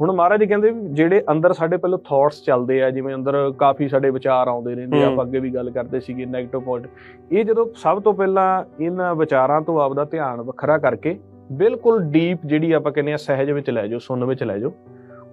ਹੁਣ ਮਹਾਰਾਜ ਜੀ ਕਹਿੰਦੇ ਜਿਹੜੇ ਅੰਦਰ ਸਾਡੇ ਪਹਿਲਾਂ ਥਾਟਸ ਚੱਲਦੇ ਆ ਜਿਵੇਂ ਅੰਦਰ ਕਾਫੀ ਸਾਡੇ ਵਿਚਾਰ ਆਉਂਦੇ ਰਹਿੰਦੇ। ਆਪਾਂ ਅੱਗੇ ਵੀ ਗੱਲ ਕਰਦੇ ਸੀਗੇ 네ਗੇਟਿਵ ਪੁਆਇੰਟ ਇਹ ਜਦੋਂ ਸਭ ਤੋਂ ਪਹਿਲਾਂ ਇਹਨਾਂ ਵਿਚਾਰਾਂ ਤੋਂ ਆਪਦਾ ਧਿਆਨ ਵੱਖਰਾ ਕਰਕੇ ਬਿਲਕੁਲ ਡੀਪ ਜਿਹੜੀ ਆਪਾਂ ਕਹਿੰਦੇ ਆ ਸਹਿਜ ਵਿੱਚ ਲੈ ਜਾਓ ਸੁਣਨ ਵਿੱਚ ਲੈ ਜਾਓ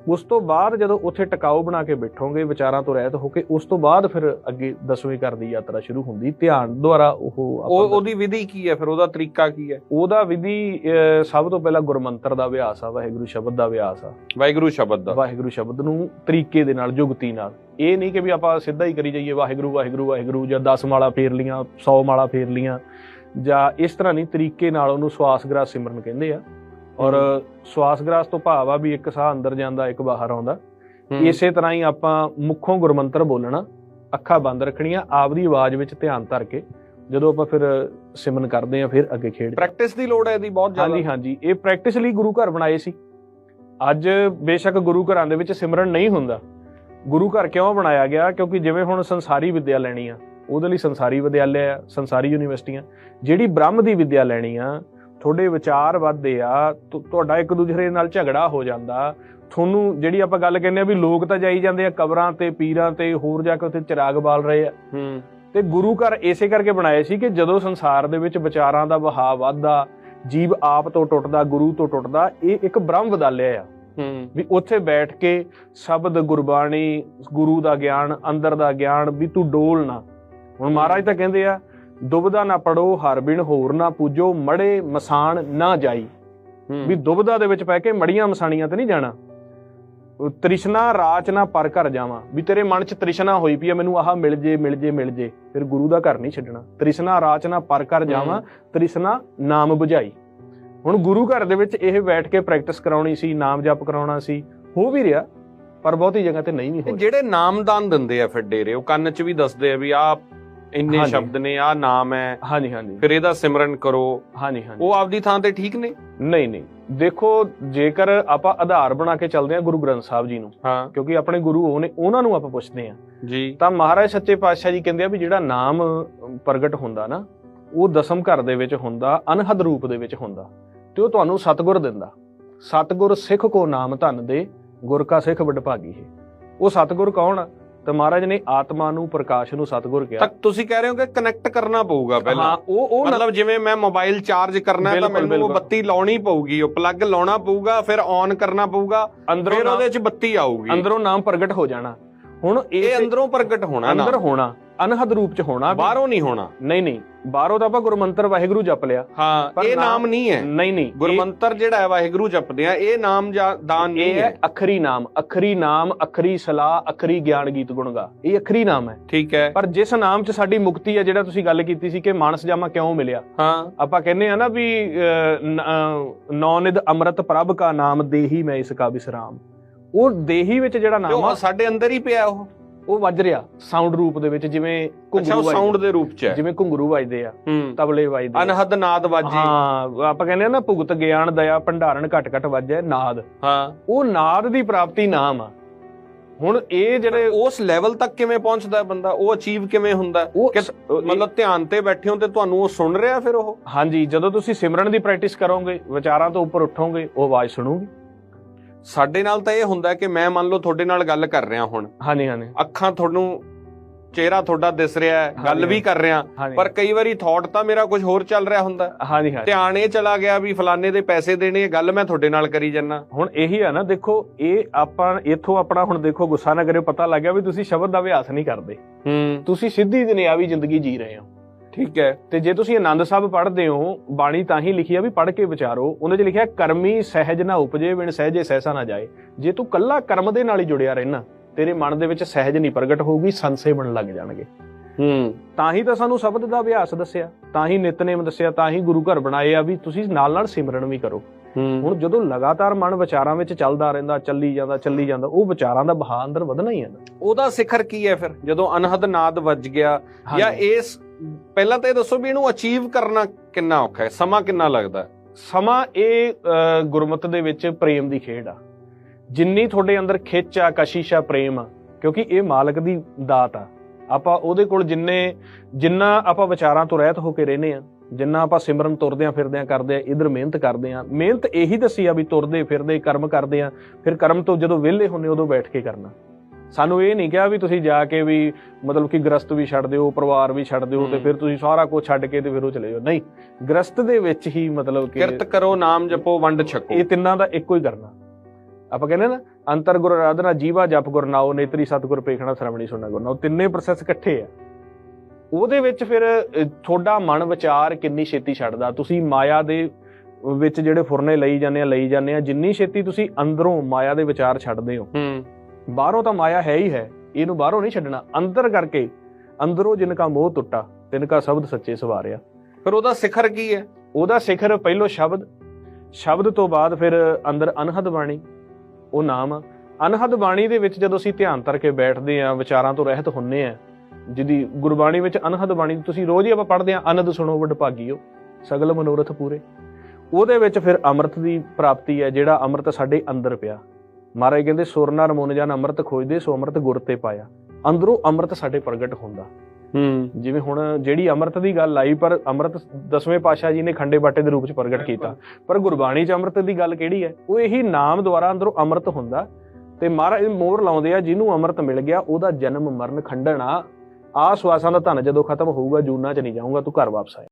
ਉਸ ਤੋਂ ਬਾਅਦ ਜਦੋਂ ਉੱਥੇ ਟਿਕਾਊ ਬਣਾ ਕੇ ਬੈਠੋਗੇ ਵਿਚਾਰਾਂ ਤੋਂ ਰਹਿਤ ਹੋ ਕੇ ਉਸ ਤੋਂ ਬਾਅਦ ਫਿਰ ਅੱਗੇ ਦਸਵੇਂ ਘਰ ਦੀ ਯਾਤਰਾ ਸ਼ੁਰੂ ਹੁੰਦੀ ਧਿਆਨ ਦੁਆਰਾ ਉਹ ਉਹਦੀ ਵਿਧੀ ਕੀ ਹੈ ਫਿਰ? ਉਹਦਾ ਤਰੀਕਾ ਕੀ ਹੈ? ਉਹਦਾ ਵਿਧੀ ਸਭ ਤੋਂ ਪਹਿਲਾਂ ਗੁਰਮੰਤਰ ਦਾ ਅਭਿਆਸ ਆ ਵਾਹਿਗੁਰੂ ਸ਼ਬਦ ਦਾ ਅਭਿਆਸ ਆ। ਵਾਹਿਗੁਰੂ ਸ਼ਬਦ ਦਾ। ਵਾਹਿਗੁਰੂ ਸ਼ਬਦ ਨੂੰ ਤਰੀਕੇ ਦੇ ਨਾਲ ਜੁਗਤੀ ਨਾਲ। ਇਹ ਨਹੀਂ ਕਿ ਵੀ ਆਪਾਂ ਸਿੱਧਾ ਹੀ ਕਰੀ ਜਾਈਏ ਵਾਹਿਗੁਰੂ ਵਾਹਿਗੁਰੂ ਵਾਹਿਗੁਰੂ ਜਾਂ 10 ਮਾਲਾ ਫੇਰ ਲੀਆਂ 100 ਮਾਲਾ ਫੇਰ ਲੀਆਂ ਜਾਂ ਇਸ ਤਰ੍ਹਾਂ ਨਹੀਂ ਤਰੀਕੇ ਨਾਲ ਉਹਨੂੰ ਸਵਾਸ ਗ੍ਰਾਸ ਸਿਮਰਨ ਕਹਿੰਦੇ ਆ। ਔਰ ਸਵਾਸ ਗ੍ਰਾਸ ਤੋਂ ਭਾਵ ਆ ਵੀ ਇੱਕ ਸਾਹ ਅੰਦਰ ਜਾਂਦਾ ਇੱਕ ਬਾਹਰ ਆਉਂਦਾ। ਇਸੇ ਤਰ੍ਹਾਂ ਹੀ ਆਪਾਂ ਮੁੱਖੋਂ ਗੁਰਮੰਤਰ ਬੋਲਣਾ ਅੱਖਾਂ ਬੰਦ ਰੱਖਣੀਆਂ ਆਪਦੀ ਆਵਾਜ਼ ਵਿੱਚ ਧਿਆਨ ਧਰ ਕੇ ਜਦੋਂ ਆਪਾਂ ਫਿਰ ਸਿਮਰਨ ਕਰਦੇ ਆ ਫਿਰ ਅੱਗੇ ਖੇਡ ਪ੍ਰੈਕਟਿਸ ਦੀ ਲੋੜ ਹੈ ਇਹਦੀ ਬਹੁਤ ਜ਼ਿਆਦਾ। ਹਾਂਜੀ ਹਾਂਜੀ। ਇਹ ਪ੍ਰੈਕਟਿਸ ਲਈ ਗੁਰੂ ਘਰ ਬਣਾਏ ਸੀ। ਅੱਜ ਬੇਸ਼ੱਕ ਗੁਰੂ ਘਰਾਂ ਦੇ ਵਿੱਚ ਸਿਮਰਨ ਨਹੀਂ ਹੁੰਦਾ। ਗੁਰੂ ਘਰ ਕਿਉਂ ਬਣਾਇਆ ਗਿਆ? ਕਿਉਂਕਿ ਜਿਵੇਂ ਹੁਣ ਸੰਸਾਰੀ ਵਿੱਦਿਆ ਲੈਣੀ ਆ ਉਹਦੇ ਲਈ ਸੰਸਾਰੀ ਵਿਦਿਆਲਿਆ ਸੰਸਾਰੀ ਯੂਨੀਵਰਸਿਟੀਆਂ। ਜਿਹੜੀ ਬ੍ਰਹਮ ਦੀ ਵਿੱਦਿਆ ਲੈਣੀ ਆ ਤੁਹਾਡੇ ਵਿਚਾਰ ਵੱਧਦੇ ਆ ਤੁਹਾਡਾ ਇੱਕ ਦੂਜੇ ਨਾਲ ਝਗੜਾ ਹੋ ਜਾਂਦਾ। ਤੁਹਾਨੂੰ ਜਿਹੜੀ ਆਪਾਂ ਗੱਲ ਕਹਿੰਦੇ ਆ ਵੀ ਲੋਕ ਤਾਂ ਜਾਈ ਜਾਂਦੇ ਆ ਕਬਰਾਂ ਤੇ ਪੀਰਾਂ ਤੇ ਹੋਰ ਜਾ ਕੇ ਉੱਥੇ ਚਿਰਾਗ ਬਾਲ ਰਹੇ ਆ। ਹੂੰ। ਤੇ ਗੁਰੂ ਘਰ ਇਸੇ ਕਰਕੇ ਬਣਾਏ ਸੀ ਕਿ ਜਦੋਂ ਸੰਸਾਰ ਦੇ ਵਿੱਚ ਵਿਚਾਰਾਂ ਦਾ ਵਹਾਅ ਵੱਧਦਾ ਜੀਵ ਆਪ ਤੋਂ ਟੁੱਟਦਾ ਗੁਰੂ ਤੋਂ ਟੁੱਟਦਾ ਇਹ ਇੱਕ ਬ੍ਰਹਮ ਵਿਦਿਆਲਿਆ ਆ। ਹੂੰ। ਵੀ ਉੱਥੇ ਬੈਠ ਕੇ ਸ਼ਬਦ ਗੁਰਬਾਣੀ ਗੁਰੂ ਦਾ ਗਿਆਨ ਅੰਦਰ ਦਾ ਗਿਆਨ ਵੀ ਤੂੰ ਡੋਲ ਨਾ। ਹੁਣ ਮਹਾਰਾਜ ਤਾਂ ਕਹਿੰਦੇ ਆ ਦੁਬਦਾ ਨਾ ਪੜੋ ਹਰ ਬਿਨ ਹੋਰ ਨਾ ਪੂਜੋ ਮੜੇ ਮਸਾਨ ਨਾ ਜਾਈ। ਵੀ ਦੁਬਦਾ ਦੇ ਵਿੱਚ ਪੈ ਕੇ ਮੜੀਆਂ ਮਸਾਣੀਆਂ ਤੇ ਨਹੀਂ ਜਾਣਾ। ਤ੍ਰਿਸ਼ਨਾ ਰਾਚ ਨਾ ਪਰ ਘਰ ਜਾਵਾਂ। ਵੀ ਤੇਰੇ ਮਨ 'ਚ ਤ੍ਰਿਸ਼ਨਾ ਹੋਈ ਪਈ ਆ ਮੈਨੂੰ ਆਹ ਮਿਲ ਜੇ ਮਿਲ ਜੇ ਮਿਲ ਜੇ। ਫਿਰ ਗੁਰੂ ਦਾ ਘਰ ਨਹੀਂ ਛੱਡਣਾ। ਤ੍ਰਿਸ਼ਨਾ ਰਾਚ ਨਾ ਪਰ ਘਰ ਜਾਵਾਂ ਤ੍ਰਿਸ਼ਨਾ ਨਾਮ 부ਝਾਈ ਹੁਣ ਗੁਰੂ ਘਰ ਦੇ ਵਿੱਚ ਇਹ ਬੈਠ ਕੇ ਪ੍ਰੈਕਟਿਸ ਕਰਾਉਣੀ ਸੀ ਨਾਮ ਜਪ ਕਰਾਉਣਾ ਸੀ ਹੋ ਵੀ ਰਿਹਾ ਪਰ ਬਹੁਤੀ ਜਗ੍ਹਾ ਤੇ ਨਹੀਂ ਵੀ ਹੋ ਜਿਹੜੇ ਨਾਮਦਾਨ ਦਿੰਦੇ ਆ ਫਿਰ ਡੇਰੇ ਉਹ ਕੰਨ 'ਚ ਵੀ ਦੱਸਦੇ ਆ ਵੀ ਆ ਇੰਨੇ। ਸ਼ਬਦ ਨੇ ਆ ਨਾਮ ਹੈ। ਹਾਂਜੀ ਹਾਂਜੀ। ਫਿਰ ਇਹਦਾ ਸਿਮਰਨ ਕਰੋ। ਹਾਂਜੀ ਹਾਂਜੀ। ਉਹ ਆਪਦੀ ਥਾਂ ਤੇ ਠੀਕ ਨੇ? ਨਹੀਂ ਨਹੀਂ। ਦੇਖੋ ਜੇਕਰ ਆਪਾਂ ਆਧਾਰ ਬਣਾ ਕੇ ਚੱਲਦੇ ਹਾਂ ਗੁਰੂ ਗ੍ਰੰਥ ਸਾਹਿਬ ਜੀ ਨੂੰ ਹਾਂ। ਕਿਉਂਕਿ ਆਪਣੇ ਗੁਰੂ ਉਹ ਨੇ ਉਹਨਾਂ ਨੂੰ ਆਪਾਂ ਪੁੱਛਦੇ ਹਾਂ। ਜੀ। ਤਾਂ ਮਹਾਰਾਜ ਸੱਚੇ ਪਾਤਸ਼ਾਹ ਜੀ ਕਹਿੰਦੇ ਆ ਵੀ ਜਿਹੜਾ ਨਾਮ ਪ੍ਰਗਟ ਹੁੰਦਾ ਨਾ ਉਹ ਦਸਮ ਘਰ ਦੇ ਵਿੱਚ ਹੁੰਦਾ ਅਨਹਦ ਰੂਪ ਦੇ ਵਿੱਚ ਹੁੰਦਾ ਤੇ ਉਹ ਤੁਹਾਨੂੰ ਸਤਿਗੁਰ ਦਿੰਦਾ। ਸਤਿਗੁਰ ਸਿੱਖ ਕੋ ਨਾਮ ਧਨ ਦੇ ਗੁਰ ਕਾ ਸਿੱਖ ਵਡਭਾਗੀ ਹੈ। ਉਹ ਸਤਿਗੁਰ ਕੌਣ ਆ? ਤੇ ਮਹਾਰਾਜ ਨੇ ਆਤਮਾ ਨੂੰ ਪ੍ਰਕਾਸ਼ ਨੂੰ ਸਤਿਗੁਰ ਕਿਹਾ। ਤੱਕ ਤੁਸੀਂ ਕਹਿ ਰਹੇ ਹੋ ਕਿ ਕਨੈਕਟ ਕਰਨਾ ਪਊਗਾ ਪਹਿਲਾਂ। ਹਾਂ ਉਹ ਉਹ ਮਤਲਬ ਜਿਵੇਂ ਮੈਂ ਮੋਬਾਈਲ ਚਾਰਜ ਕਰਨਾ ਹੈ ਤਾਂ ਮੈਨੂੰ ਉਹ। ਬੱਤੀ ਲਾਉਣੀ ਪਊਗੀ ਉਹ ਪਲੱਗ ਲਾਉਣਾ ਪਊਗਾ ਫਿਰ ਔਨ ਕਰਨਾ ਪਊਗਾ ਅੰਦਰੋਂ ਫਿਰ ਉਹਦੇ 'ਚ ਬੱਤੀ ਆਊਗੀ। ਅੰਦਰੋਂ ਨਾਮ ਪ੍ਰਗਟ ਹੋ ਜਾਣਾ। ਹੁਣ ਇਹ ਇਹ ਅੰਦਰੋਂ ਪ੍ਰਗਟ ਹੋਣਾ ਨਾ। ਅੰਦਰ ਹੋਣਾ। ਅਨਹਦ ਰੂਪ ਚ ਹੋਣਾ। ਬਾਹਰੋਂ ਨਹੀਂ ਹੋਣਾ। ਨਹੀਂ ਨਹੀਂ। ਬਾਹਰੋਂ ਤਾਂ ਆਪਾਂ ਗੁਰਮੰਤਰ ਵਾਹਿਗੁਰੂ ਜਪ ਲਿਆ। ਹਾਂ ਇਹ ਨਾਮ- ਨਹੀਂ ਹੈ। ਨਹੀਂ ਨਹੀਂ। ਗੁਰਮੰਤਰ ਜਿਹੜਾ ਹੈ ਵਾਹਿਗੁਰੂ ਜਪਦੇ ਆ। ਇਹ ਨਾਮ ਜਾਂ ਦਾਨ ਨਹੀਂ ਇਹ ਹੈ। ਅਖਰੀ ਨਾਮ। ਅਖਰੀ ਨਾਮ ਅਖਰੀ ਸਲਾਹ ਅਖਰੀ ਗਿਆਨ ਗੀਤ ਗੁਣਗਾ। ਇਹ ਅਖਰੀ ਨਾਮ ਹੈ। ਠੀਕ ਹੈ। ਪਰ ਜਿਸ ਨਾਮ 'ਚ ਸਾਡੀ ਮੁਕਤੀ ਹੈ ਜਿਹੜਾ ਤੁਸੀਂ ਗੱਲ ਕੀਤੀ ਸੀ ਕਿ ਮਾਨਸ ਜਾਮਾ ਕਿਉਂ ਮਿਲਿਆ? ਹਾਂ। ਆਪਾਂ ਕਹਿੰਦੇ ਆ ਨਾ ਵੀ ਨੌਨਿਦ ਅੰਮ੍ਰਿਤ ਪ੍ਰਭ ਕਾ ਨਾਮ ਦੇਹੀ ਮੈਂ ਇਸ ਕਾ ਵਿਸਰਾਮ। ਉਹ ਦੇਹੀ ਵਿੱਚ ਜਿਹੜਾ ਨਾਮ ਆ ਸਾਡੇ ਅੰਦਰ ਹੀ ਪਿਆ ਉਹ। ਉਹ ਵੱਜ ਰਿਹਾ ਸਾਊਂਡ ਰੂਪ ਦੇ ਵਿੱਚ ਜਿਵੇਂ ਅੱਛਾ ਉਹ ਘੁੰਗਰੂ ਸਾਊਂਡ ਦੇ ਰੂਪ 'ਚ ਹੈ। ਜਿਵੇਂ ਘੁੰਗਰੂ ਵੱਜਦੇ ਆ ਹੂੰ। ਤਬਲੇ ਵੱਜਦੇ ਆ। ਅਨਹਦ ਨਾਦ ਵਾਜੀ। ਹਾਂ ਆਪਾਂ ਕਹਿੰਦੇ ਆ ਨਾ ਭੁਗਤ ਗਿਆਨ ਦਇਆ ਭੰਡਾਰਨ ਘਟ ਘਟ ਵੱਜੈ ਨਾਦ। ਹਾਂ। ਉਹ ਨਾਦ ਦੀ ਪ੍ਰਾਪਤੀ ਨਾਮ ਆ। ਹੁਣ ਇਹ ਜਿਹੜੇ ਉਸ ਲੈਵਲ ਤੱਕ ਕਿਵੇਂ ਪਹੁੰਚਦਾ ਹੈ ਬੰਦਾ? ਉਹ ਅਚੀਵ ਕਿਵੇਂ ਹੁੰਦਾ? ਹੈ? ਉਹ ਮਤਲਬ ਧਿਆਨ ਤੇ ਬੈਠੇ ਹੋ ਤੇ ਤੁਹਾਨੂੰ ਉਹ ਸੁਣ ਰਿਹਾ ਫਿਰ ਉਹ? ਹਾਂਜੀ ਜਦੋਂ ਤੁਸੀਂ ਸਿਮਰਨ ਦੀ ਪ੍ਰੈਕਟਿਸ ਕਰੋਗੇ ਵਿਚਾਰਾਂ ਤੋਂ ਉੱਪਰ ਉੱਠੋਗੇ ਉਹ ਆਵਾਜ਼ ਸੁਣੋਗੇ। ਸਾਡੇ ਨਾਲ ਤਾਂ ਇਹ ਹੁੰਦਾ ਕਿ ਮੈਂ ਮੰਨ ਲਓ ਤੁਹਾਡੇ ਨਾਲ ਗੱਲ ਕਰ ਰਿਹਾ ਹੁਣ। ਹਾਂਜੀ ਹਾਂਜੀ। ਅੱਖਾਂ ਤੁਹਾਨੂੰ ਚਿਹਰਾ ਤੁਹਾਡਾ ਦਿਸ ਰਿਹਾ ਹੈ ਗੱਲ ਵੀ ਕਰ ਰਿਹਾ। ਪਰ ਕਈ ਵਾਰੀ ਥਾਟ ਤਾਂ ਮੇਰਾ ਕੁਝ ਹੋਰ ਚੱਲ ਰਿਹਾ ਹੁੰਦਾ। ਹਾਂਜੀ ਹਾਂਜੀ। ਧਿਆਨ ਇਹ ਚਲਾ ਗਿਆ ਵੀ ਫਲਾਣੇ ਦੇ ਪੈਸੇ ਦੇਣੇ ਇਹ ਗੱਲ ਮੈਂ ਤੁਹਾਡੇ ਨਾਲ ਕਰੀ ਜੰਨਾ ਹੁਣ ਇਹੀ ਆ ਨਾ ਦੇਖੋ ਇਹ ਆਪਾਂ ਇੱਥੋਂ ਆਪਣਾ ਹੁਣ ਦੇਖੋ ਗੁੱਸਾ ਨਾ ਕਰਿਓ ਪਤਾ ਲੱਗ ਗਿਆ ਵੀ ਤੁਸੀਂ ਸ਼ਬਦ ਦਾ ਅਭਿਆਸ ਨਹੀਂ ਕਰਦੇ। ਹੂੰ। ਤੁਸੀਂ ਸਿੱਧੀ ਦੁਨਿਆਵੀ ਜ਼ਿੰਦਗੀ ਜੀ ਰਹੇ ਹੋ। ਠੀਕ ਹੈ। ਤੇ ਜੇ ਤੁਸੀਂ ਆਨੰਦ ਸਾਹਿਬ ਪੜ੍ਹਦੇ ਹੋ ਬਾਣੀ ਤਾਂ ਹੀ ਲਿਖੀ ਆ ਵੀ ਪੜ੍ਹ ਕੇ ਵਿਚਾਰੋ। ਉਹਦੇ 'ਚ ਲਿਖਿਆ ਕਰਮੀ ਸਹਿਜ ਨਾ ਉਪਜੇ ਬਿਨ ਸਹਿਜੇ ਸਹਿਸਾ ਨਾ ਜਾਏ। ਜੇ ਤੂੰ ਕੱਲਾ ਕਰਮ ਦੇ ਨਾਲ ਹੀ ਜੁੜਿਆ ਰਹਿਣਾ ਤੇਰੇ ਮਨ ਦੇ ਵਿੱਚ ਸਹਿਜ ਨਹੀਂ ਪ੍ਰਗਟ ਹੋਊਗੀ ਸੰਸੇ ਬਣ ਲੱਗ ਜਾਣਗੇ। ਹੂੰ। ਤਾਂ ਹੀ ਤਾਂ ਸਾਨੂੰ ਸ਼ਬਦ ਦਾ ਅਭਿਆਸ ਦੱਸਿਆ ਤਾਂ ਹੀ ਨਿਤਨੇਮ ਦੱਸਿਆ ਤਾਂ ਹੀ ਗੁਰੂ ਘਰ ਬਣਾਏ ਆ ਵੀ ਤੁਸੀਂ ਨਾਲ ਨਾਲ ਸਿਮਰਨ ਵੀ ਕਰੋ। ਹੁਣ ਜਦੋਂ ਲਗਾਤਾਰ ਮਨ ਵਿਚਾਰਾਂ ਵਿੱਚ ਚੱਲਦਾ ਰਹਿੰਦਾ ਚੱਲੀ ਜਾਂਦਾ ਚੱਲੀ ਜਾਂਦਾ ਉਹ ਵਿਚਾਰਾਂ ਦਾ ਬਹਾ ਅੰਦਰ ਵਧਣਾ ਹੀ ਹੈ ਉਹਦਾ ਸਿਖਰ ਕੀ ਹੈ ਫਿਰ? ਜਦੋਂ ਅਨਹਦ ਨਾਦ ਵੱਜ ਗਿਆ ਜਾਂ। ਇਸ ਪਹਿਲਾਂ ਤਾਂ ਇਹ ਦੱਸੋ ਵੀ ਇਹਨੂੰ ਅਚੀਵ ਕਰਨਾ ਕਿੰਨਾ ਔਖਾ ਹੈ, ਸਮਾਂ ਕਿੰਨਾ ਲੱਗਦਾ ਸਮਾਂ ਇਹ ਗੁਰਮਤ ਦੇ ਵਿੱਚ ਪ੍ਰੇਮ ਦੀ ਖੇਡ ਆ। ਜਿੰਨੀ ਤੁਹਾਡੇ ਅੰਦਰ ਖਿੱਚ ਆ, ਕਸ਼ਿਸ਼ ਆ, ਪ੍ਰੇਮ ਆ, ਕਿਉਂਕਿ ਇਹ ਮਾਲਕ ਦੀ ਦਾਤ ਆ। ਆਪਾਂ ਉਹਦੇ ਕੋਲ ਜਿੰਨੇ, ਜਿੰਨਾ ਆਪਾਂ ਵਿਚਾਰਾਂ ਤੋਂ ਰਹਿਤ ਹੋ ਕੇ ਰਹਿੰਦੇ ਆ, ਜਿੰਨਾ ਆਪਾਂ ਸਿਮਰਨ ਤੁਰਦੇ ਆ ਫਿਰਦੇ ਆ ਕਰਦੇ ਆ, ਇਧਰ ਮਿਹਨਤ ਕਰਦੇ ਆ, ਮਿਹਨਤ ਇਹੀ ਦੱਸੀ ਆ ਵੀ ਤੁਰਦੇ ਫਿਰਦੇ, ਕਰਮ ਕਰਦੇ ਆ, ਫਿਰ ਕਰਮ ਤੋਂ ਜਦੋਂ ਵਿਹਲੇ ਹੁੰਨੇ ਉਦੋਂ ਬੈਠ ਕੇ ਕਰਨਾ। ਸਾਨੂੰ ਇਹ ਨਹੀਂ ਕਿਹਾ ਵੀ ਤੁਸੀਂ ਜਾ ਕੇ ਵੀ ਮਤਲਬ ਕਿ ਗ੍ਰਸਤ ਵੀ ਛੱਡ ਦਿਓ ਪਰਿਵਾਰ ਵੀ ਛੱਡ ਦਿਓ ਤੇ। ਫਿਰ ਤੁਸੀਂ ਸਾਰਾ ਕੁਝ ਛੱਡ ਕੇ ਤੇ ਫਿਰ ਉਹ ਚਲੇ ਜਾਓ। ਨਹੀਂ ਗ੍ਰਸਤ ਦੇ ਵਿੱਚ ਹੀ ਮਤਲਬ ਕਿ ਕਿਰਤ ਕਰੋ ਨਾਮ ਜਪੋ ਵੰਡ ਛਕੋ। ਇਹ ਤਿੰਨਾਂ ਦਾ ਇੱਕੋ ਹੀ ਕਰਨਾ। ਆਪਾਂ ਕਹਿੰਦੇ ਨਾ ਅੰਤਰ ਗੁਰ ਆਰਾਧਨਾ ਜੀਵਾ ਜਪ ਗੁਰ ਨਾਉ ਨੇਤਰੀ ਸਤਿਗੁਰ ਪੇਖਣਾ ਸ਼ਰਮਣੀ ਸੁਣਨਾ ਗੁਰ ਨਾਉ। ਤਿੰਨੇ ਪ੍ਰੋਸੈਸ ਇਕੱਠੇ ਆ। ਉਹਦੇ ਵਿੱਚ ਫਿਰ ਤੁਹਾਡਾ ਮਨ ਵਿਚਾਰ ਕਿੰਨੀ ਛੇਤੀ ਛੱਡਦਾ? ਤੁਸੀਂ ਮਾਇਆ ਦੇ ਵਿੱਚ ਜਿਹੜੇ ਫੁਰਨੇ ਲਈ ਜਾਂਦੇ ਆ ਲਈ ਜਾਂਦੇ ਆ ਜਿੰਨੀ ਛੇਤੀ ਤੁਸੀਂ ਅੰਦਰੋਂ ਮਾਇਆ ਦੇ ਵਿਚਾਰ ਛੱਡਦੇ ਹੋ ਹੂੰ। ਬਾਹਰੋਂ ਤਾਂ ਮਾਇਆ ਹੈ ਹੀ ਹੈ ਇਹਨੂੰ ਬਾਹਰੋਂ ਨਹੀਂ ਛੱਡਣਾ ਅੰਦਰ ਕਰਕੇ। ਅੰਦਰੋਂ ਜਿਨ ਕਾ ਮੋਹ ਟੁੱਟਾ ਤਿਨ ਕਾ ਸ਼ਬਦ ਸੱਚੇ ਸਵਾਰਿਆ। ਫਿਰ ਉਹਦਾ ਸਿਖਰ ਕੀ ਹੈ? ਉਹਦਾ ਸਿਖਰ ਪਹਿਲੋ ਸ਼ਬਦ। ਸ਼ਬਦ ਤੋਂ ਬਾਅਦ ਫਿਰ ਅੰਦਰ ਅਨਹਦ ਬਾਣੀ। ਉਹ ਨਾਮ। ਅਨਹਦ ਬਾਣੀ ਦੇ ਵਿੱਚ ਜਦੋਂ ਅਸੀਂ ਧਿਆਨ ਧਰ ਕੇ ਬੈਠਦੇ ਆ ਵਿਚਾਰਾਂ ਤੋਂ ਰਹਿਤ ਹੁੰਨੇ ਆ ਜਿਹਦੀ ਗੁਰਬਾਣੀ ਵਿੱਚ ਅਨਹਦ ਬਾਣੀ ਤੁਸੀਂ ਰੋਜ਼ ਹੀ ਆਪਾਂ ਪੜ੍ਹਦੇ ਆ ਅਨੰਦ ਸੁਣੋ ਵਡ ਭਾਗੀਓ ਸਗਲ ਮਨੋਰਥ ਪੂਰੇ। ਉਹਦੇ ਵਿੱਚ ਫਿਰ ਅੰਮ੍ਰਿਤ ਦੀ ਪ੍ਰਾਪਤੀ ਹੈ ਜਿਹੜਾ ਅੰਮ੍ਰਿਤ ਸਾਡੇ ਅੰਦਰ ਪਿਆ। ਮਹਾਰਾਜ ਕਹਿੰਦੇ ਸੁਰ ਨਰ ਮਨ ਜਨ ਅੰਮ੍ਰਿਤ ਖੋਜਦੇ ਸੋ ਅੰਮ੍ਰਿਤ ਗੁਰ ਤੇ ਪਾਇਆ। ਅੰਦਰੋਂ ਅੰਮ੍ਰਿਤ ਸਾਡੇ ਪ੍ਰਗਟ ਹੁੰਦਾ। ਹੂੰ। ਜਿਵੇਂ ਹੁਣ ਜਿਹੜੀ ਅੰਮ੍ਰਿਤ ਦੀ ਗੱਲ ਆਈ ਪਰ ਅੰਮ੍ਰਿਤ ਦਸਵੇਂ ਪਾਤਸ਼ਾਹ ਜੀ ਨੇ ਖੰਡੇ ਬਾਟੇ ਦੇ ਰੂਪ ਚ ਪ੍ਰਗਟ ਕੀਤਾ। ਪਰ ਗੁਰਬਾਣੀ ਚ ਅੰਮ੍ਰਿਤ ਦੀ ਗੱਲ ਕਿਹੜੀ ਹੈ? ਉਹ ਇਹੀ ਨਾਮ ਦੁਆਰਾ ਅੰਦਰੋਂ ਅੰਮ੍ਰਿਤ ਹੁੰਦਾ। ਤੇ ਮਹਾਰਾਜ ਮੋਹਰ ਲਾਉਂਦੇ ਆ ਜਿਹਨੂੰ ਅੰਮ੍ਰਿਤ ਮਿਲ ਗਿਆ ਉਹਦਾ ਜਨਮ ਮਰਨ ਖੰਡਣ ਆ। ਸਵਾਸਾਂ ਦਾ ਧਨ ਜਦੋਂ ਖਤਮ ਹੋਊਗਾ ਜੂਨਾ ਚ ਨਹੀਂ ਜਾਊਗਾ ਤੂੰ ਘਰ ਵਾਪਸ ਆਇਆ